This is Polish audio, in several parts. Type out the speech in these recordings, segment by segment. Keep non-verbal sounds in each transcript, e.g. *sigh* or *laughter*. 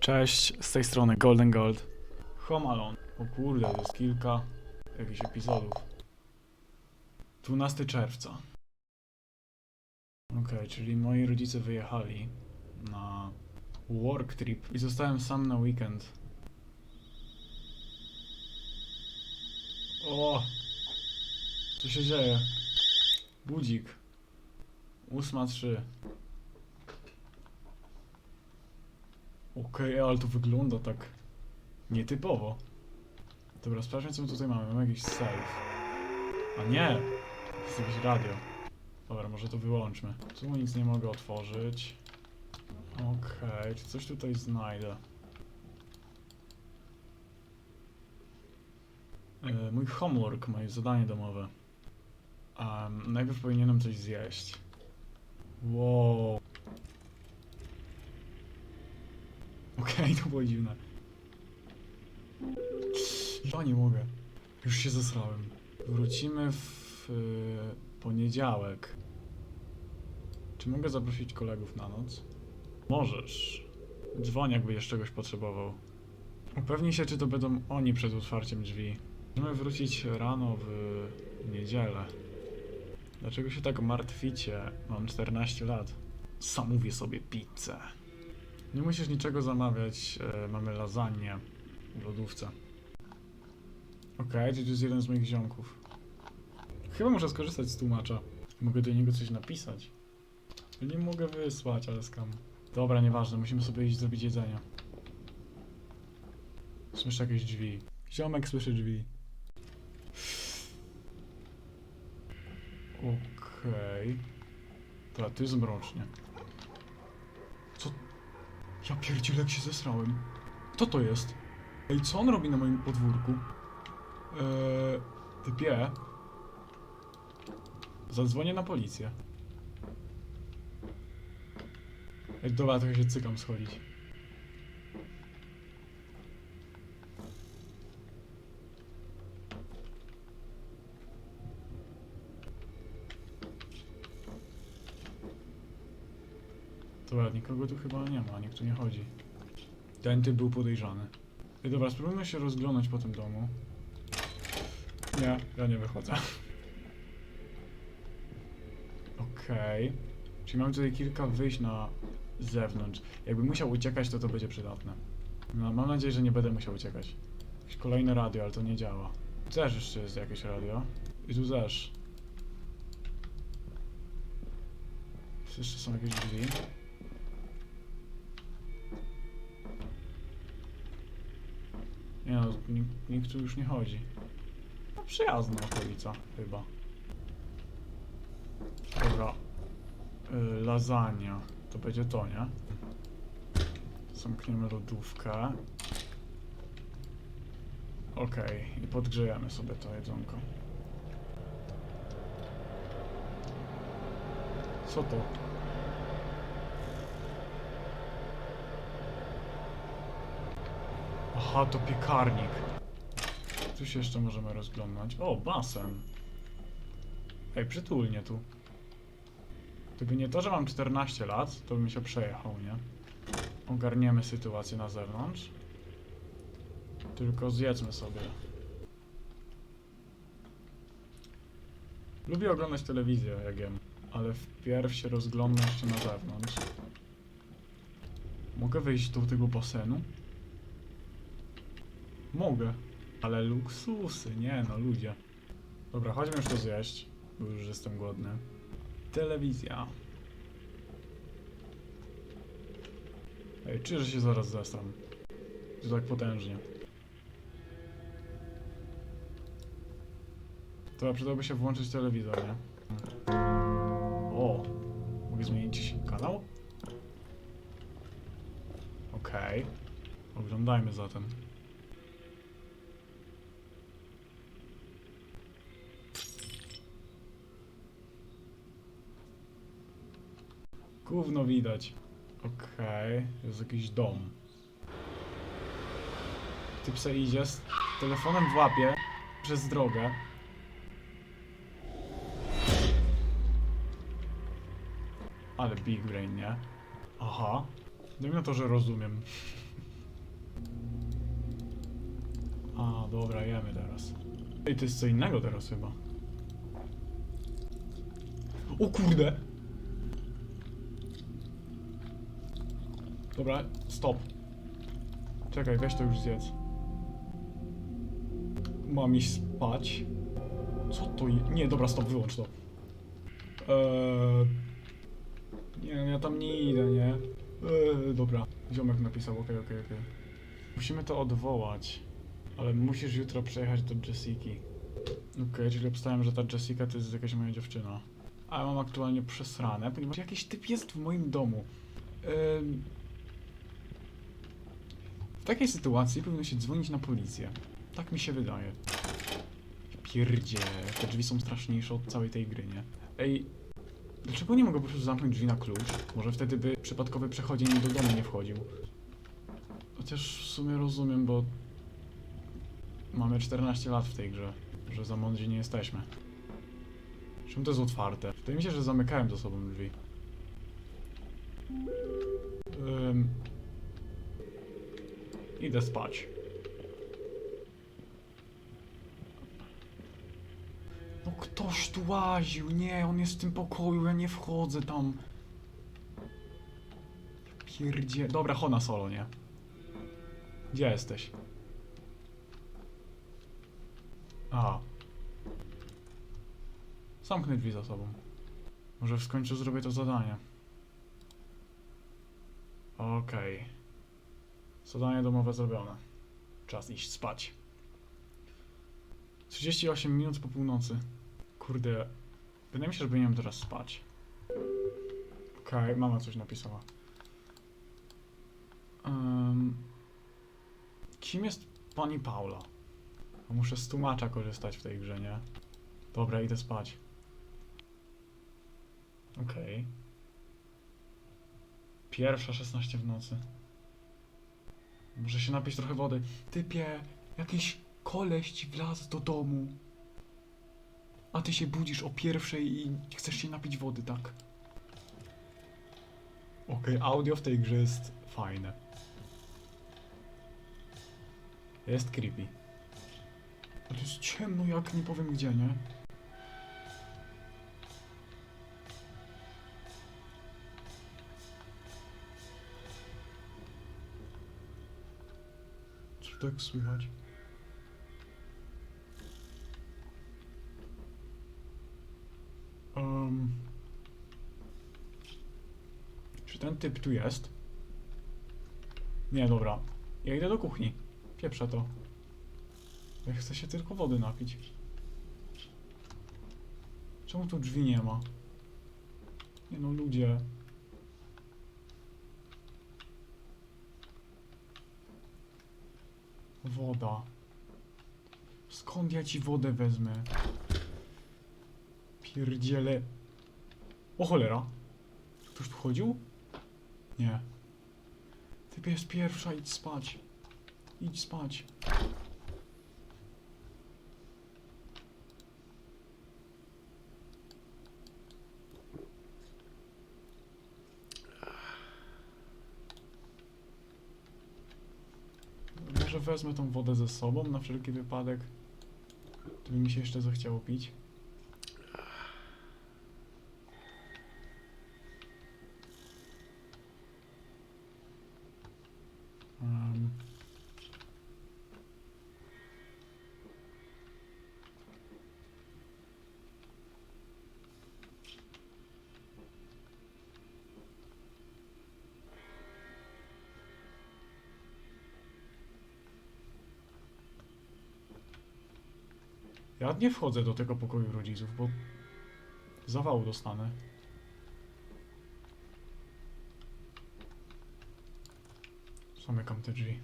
Cześć, z tej strony Golden Gold. Home Alone. O kurde, to jest kilka jakichś epizodów. 12 czerwca. Okej, okay, czyli moi rodzice wyjechali na work trip i zostałem sam na weekend. O! Co się dzieje? Budzik. 8.3. Okej, ale to wygląda tak nietypowo. Dobra, sprawdźmy co my tutaj mamy. Mamy jakiś save. A nie! To jest jakieś radio. Dobra, może to wyłączmy. Tu nic nie mogę otworzyć. Okej, czy coś tutaj znajdę? E, mój homework, moje zadanie domowe. Um, najpierw powinienem coś zjeść. Wow. Okej, to było dziwne. Ja nie mogę. Już się zesrałem. Wrócimy w y, poniedziałek. Czy mogę zaprosić kolegów na noc? Możesz. Dzwoń, jak będziesz czegoś potrzebował. Upewnij się, czy to będą oni przed otwarciem drzwi. Możemy wrócić rano w niedzielę. Dlaczego się tak martwicie? Mam 14 lat. Zamówię sobie pizzę. Nie musisz niczego zamawiać. E, mamy lasagne w lodówce. Okej, to jest jeden z moich ziomków. Chyba muszę skorzystać z tłumacza. Mogę do niego coś napisać. Nie mogę wysłać, ale skam. Dobra, nieważne, musimy sobie iść zrobić jedzenie. Słyszę jakieś drzwi. Ziomek słyszy drzwi. Okej. Dobra, tu jest mrocznie. Ja pierdzielę, jak się zesrałem. Kto to jest? Ej, co on robi na moim podwórku? Eee, typie. Zadzwonię na policję. Ej, dobra, trochę się cykam schodzić. Dobra, nikogo tu chyba nie ma, nikt tu nie chodzi. Ten typ był podejrzany. Ej, dobra, spróbujmy się rozglądać po tym domu. Nie, ja nie wychodzę. Okej. Czyli mamy tutaj kilka wyjść na zewnątrz. Jakbym musiał uciekać, to to będzie przydatne. No, mam nadzieję, że nie będę musiał uciekać. Jakieś kolejne radio, ale to nie działa. Też jeszcze jest jakieś radio. I tu też. Jeszcze są jakieś drzwi. No, nikt, nikt tu już nie chodzi. No, przyjazna okolica, chyba. Dobra. Y, lasagna. To będzie to, nie? Zamkniemy lodówkę. Okej, i podgrzejemy sobie to jedzonko. Co to? Aha, to piekarnik. Tu się jeszcze możemy rozglądać. O, basen. Ej, przytulnie tu. Gdyby nie to, że mam 14 lat, to bym się przejechał, nie? Ogarniemy sytuację na zewnątrz. Tylko zjedzmy sobie. Lubię oglądać telewizję, jak jem, ale wpierw się rozglądam jeszcze na zewnątrz. Mogę wejść do tego basenu? Mogę. Ale luksusy, nie no, ludzie. Dobra, chodźmy już to zjeść, bo już jestem głodny. Telewizja. Ej, czuję, że się zaraz zesram. To tak potężnie. To przydałoby się włączyć telewizor, nie? O! Mogę zmienić kanał? Okej. Oglądajmy zatem. Gówno widać. Okej, okay. jest jakiś dom. Ty psa idzie z telefonem w łapie przez drogę. Ale big brain, nie? Aha. No Dajmy na to, że rozumiem. A, dobra, jemy teraz. Ej, to jest co innego teraz chyba. O kurde! Dobra, stop. Czekaj, weź to już zjedz. Mam iść spać. Co to je... Nie, dobra, stop, wyłącz to. Eee... Nie, ja tam nie idę, nie? Eee, dobra. Ziomek napisał, okej, okej, okej. Musimy to odwołać. Ale musisz jutro przejechać do Jessiki. Okej, czyli obstałem, że ta Jessica to jest jakaś moja dziewczyna. A ja mam aktualnie przesrane, ponieważ jakiś typ jest w moim domu. Ym... Takiej sytuacji powinno się dzwonić na policję. Tak mi się wydaje. Pierdzie, te drzwi są straszniejsze od całej tej gry, nie? Ej, dlaczego nie mogę po prostu zamknąć drzwi na klucz? Może wtedy by przypadkowy przechodzień do domu nie wchodził. Chociaż w sumie rozumiem, bo mamy 14 lat w tej grze, że za mądrzy nie jesteśmy. Czemu to jest otwarte? Wydaje mi się, że zamykałem za sobą drzwi. Ym... Idę spać. No ktoś tu łaził, nie, on jest w tym pokoju, ja nie wchodzę tam. Pierdzie... Dobra, Hona solo, nie? Gdzie jesteś? A. Zamknę drzwi za sobą. Może w końcu zrobię to zadanie. Okej. Zadanie domowe zrobione. Czas iść spać. 38 minut po północy. Kurde. Wydaje mi się, że powinienem teraz spać. Okej, mama coś napisała. Em, kim jest pani Paula? Bo Muszę z tłumacza korzystać w tej grze, nie? Dobra, idę spać. Okej. Pierwsza 16 w nocy. Muszę się napić trochę wody. Typie, jakiś koleś ci wlazł do domu. A ty się budzisz o pierwszej i chcesz się napić wody, tak? Okej, audio w tej grze jest fajne. Jest creepy. To jest ciemno jak nie powiem gdzie, nie? Tak słychać? Um, czy ten typ tu jest? Nie, dobra. Ja idę do kuchni. Pieprzę to. Ja chcę się tylko wody napić. Czemu tu drzwi nie ma? Nie no, ludzie. Woda. Skąd ja ci wodę wezmę? Pierdziele. O cholera. Ktoś tu chodził? Nie. Ty jest pierwsza, idź spać. Idź spać. Może wezmę tą wodę ze sobą na wszelki wypadek. To by mi się jeszcze zachciało pić. Um. Ja nie wchodzę do tego pokoju rodziców, bo zawału dostanę. Zamykam te drzwi.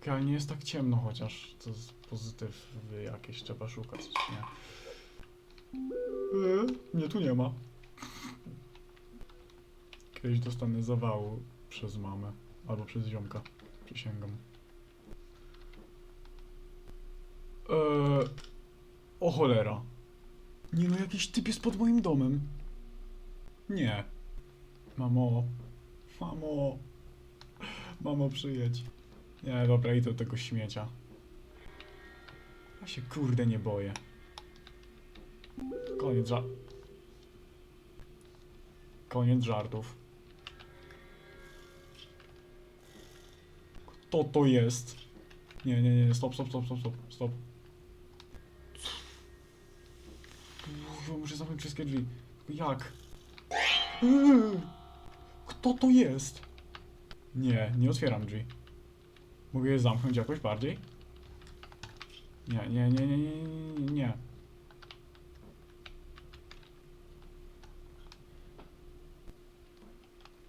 Okej, ale nie jest tak ciemno chociaż. To jest pozytyw jakieś trzeba szukać, nie? Eee, mnie tu nie ma. Kiedyś dostanę zawału przez mamę. Albo przez ziomka. Przysięgam. Eee, o cholera. Nie no, jakiś typ jest pod moim domem. Nie. Mamo. Mamo. Mamo, przyjedź. Nie, dobra, idę do tego śmiecia. Ja się kurde nie boję. Koniec ża... Koniec żartów. Kto to jest? Nie, nie, nie, stop, stop, stop, stop, stop, stop. Muszę zamknąć wszystkie drzwi. Jak? Kto to jest? Nie, nie otwieram drzwi. Mogę je zamknąć jakoś bardziej? Nie, nie, nie, nie, nie, nie, nie.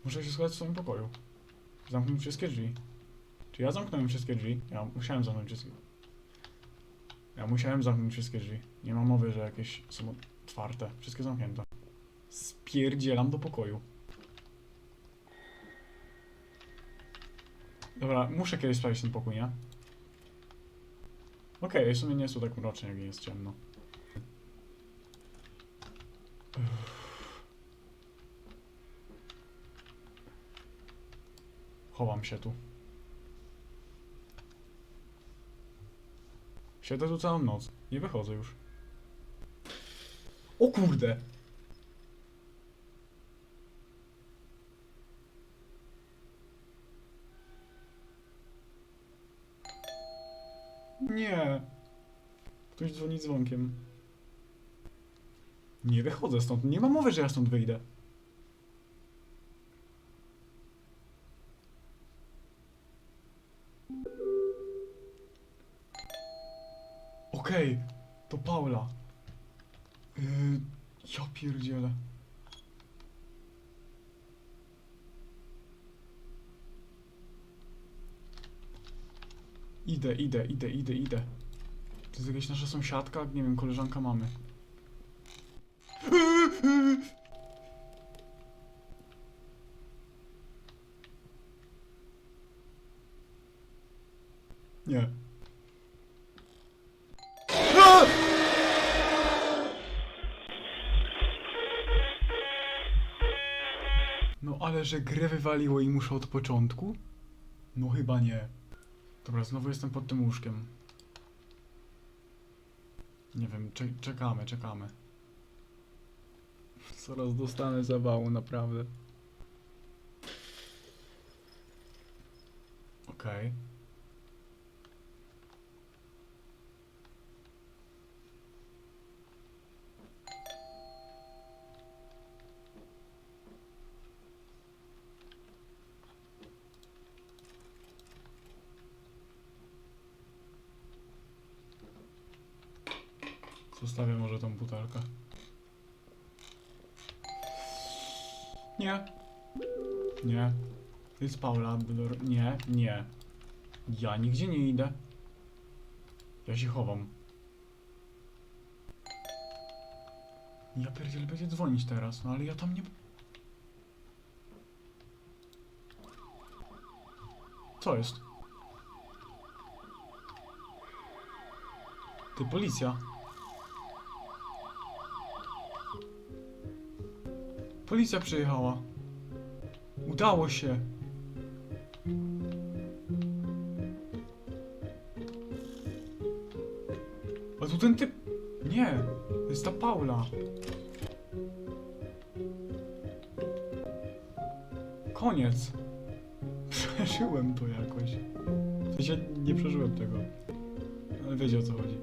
Muszę się schować w swoim pokoju. Zamknąć wszystkie drzwi. Czy ja zamknąłem wszystkie drzwi? Ja musiałem zamknąć wszystkie. Ja musiałem zamknąć wszystkie drzwi. Nie ma mowy, że jakieś otwarte. Wszystkie zamknięte. Spierdzielam do pokoju. Dobra, muszę kiedyś sprawdzić ten pokój, nie? Okej, w sumie nie jest tu tak mrocznie, jak jest ciemno. Uff. Chowam się tu. Siedzę tu całą noc. Nie wychodzę już. O kurde! Nie. Ktoś dzwoni dzwonkiem. Nie wychodzę stąd. Nie ma mowy, że ja stąd wyjdę. Okej, to Paula. Yy, ja pierdzielę. Idę, idę, idę, idę, idę. To jest jakaś nasza sąsiadka? Nie wiem, koleżanka mamy. Ale że grę wywaliło i muszę od początku? No chyba nie. Dobra, znowu jestem pod tym łóżkiem. Nie wiem, cze czekamy, czekamy. *laughs* Zaraz dostanę zawału, naprawdę. Okej. Zostawię może tą butelkę. Nie. Nie. Jest Paula. Blur. Nie, nie. Ja nigdzie nie idę. Ja się chowam. Ja pierdzielę będzie dzwonić teraz, no ale ja tam nie... Co jest? Ty, policja. Policja przyjechała. Udało się. A tu ten typ... Nie, to jest ta Paula. Koniec. *laughs* Przeżyłem to jakoś. W sensie nie przeżyłem tego. Ale wiecie o co chodzi.